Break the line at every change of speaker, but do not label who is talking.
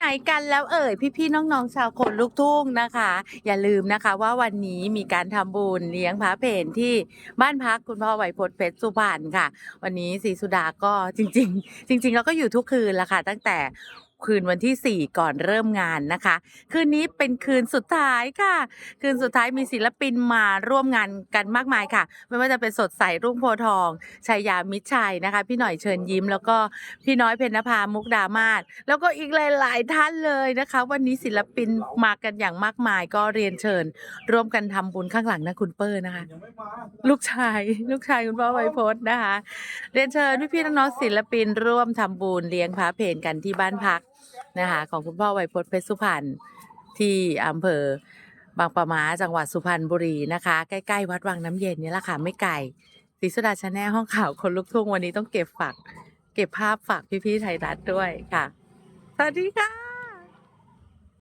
ไหนกันแล้วเอ่ยพี่ๆน้องๆชาวคนลูกทุ่งนะคะ อย่าลืมนะคะว่าวันนี้มีการทำบุญเลี้ยงพระเพนที่บ้านพักคุณพ่อไวยพจน์เพชรสุพรรณค่ะ วันนี้ศรีสุดาก็จริง ๆ จริง ๆ เราก็อยู่ทุกคืนละค่ะ ตั้งแต่ คืนวันที่ 4 ก่อนเริ่มงานนะคะ คืนนี้เป็นคืนสุดท้ายค่ะ คืนสุดท้ายมีศิลปินมาร่วมงานกันมากมายค่ะ ไม่ว่าจะเป็นสดใสรุ่งโพทองชัยยามิชัยนะคะ พี่หน่อยเชิญยิ้ม แล้วก็พี่น้อยเพญนภามุกดามาศแล้วก็อีกหลาย ๆ ท่านเลยนะคะ วันนี้ศิลปินมากันอย่างมากมายก็เรียนเชิญ ร่วมกันทำบุญข้างหลังนะคุณเปอร์นะคะ ลูกชายลูกชายคุณพ่อไวยพจน์นะคะ เรียนเชิญพี่ๆน้องๆศิลปินร่วมทำบุญเลี้ยงพระเพลกันที่บ้านพัก นะคะของคุณพ่อไวยพจน์เพชรสุพรรณที่อำเภอบางปะมาจังหวัดสุพรรณบุรีนะคะ ใกล้ๆวัดวังน้ำเย็นนี่แหละค่ะไม่ไกลศรีสุดาชาแนลห้องข่าวคนลุกทุ่งวันนี้ต้องเก็บฝากเก็บภาพฝากพี่ๆไทยรัฐด้วยค่ะ สวัสดีค่ะ